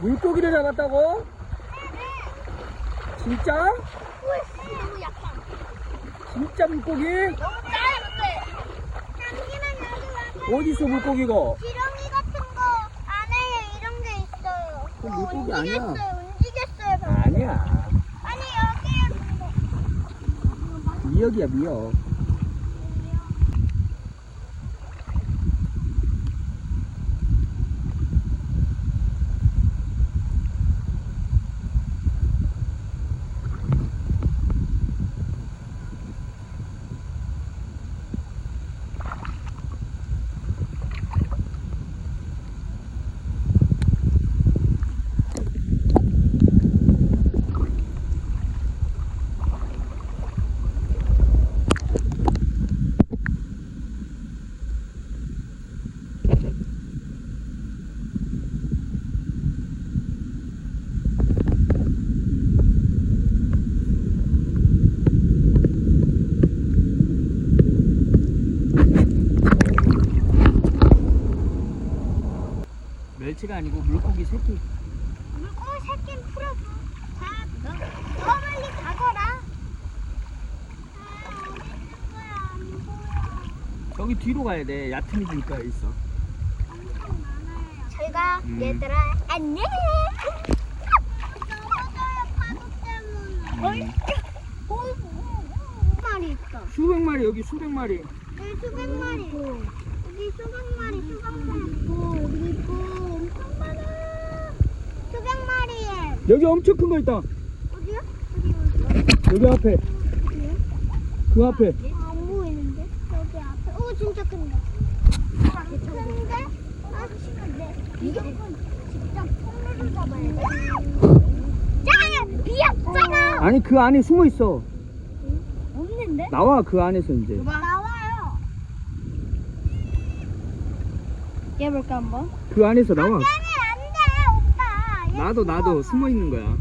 물고기를 잡았다고? 진짜? 너무 약간. 진짜 물고기? 너무. 잠시만 와봐. 어디서 물고기가? 지렁이 같은 거 안에 이런 게 있어요. 그건 물고기 아니야. 움직였어요, 움직였어요. 방금. 아니야. 아니, 여기. 미역이야, 미역. 멸치가 아니고 물고기 새끼. 물고기 새끼는 풀어줘. 자, 너, 더 멀리 가거라. 아. 저기 뒤로 가야 돼. 얕은 길가 있어. 엄청 많아요. 저희가 음. 얘들아 안녕. 음. 수백 마리, 여기 수백 마리. 여기 수백 마리. 여기 수백 마리, 수백 마리 있고 여기 있고 엄청 많아. 수백 마리에 여기 엄청 큰 거 있다. 어디요? 어디 어디? 여기 앞에. 어디요? 그 앞에. 아, 안 보이는데? 여기 앞에. 오, 진짜 큰데. 큰데? 아, 네. 이건 직접 손으로 잡아야 돼. 짱! 비었잖아! 아니, 그 안에 숨어 있어. 없는데? 나와, 그 안에서 이제. 나와요. 깨볼까 한번? 그 안에서 나와. 나도, 나도 숨어 있는 거야.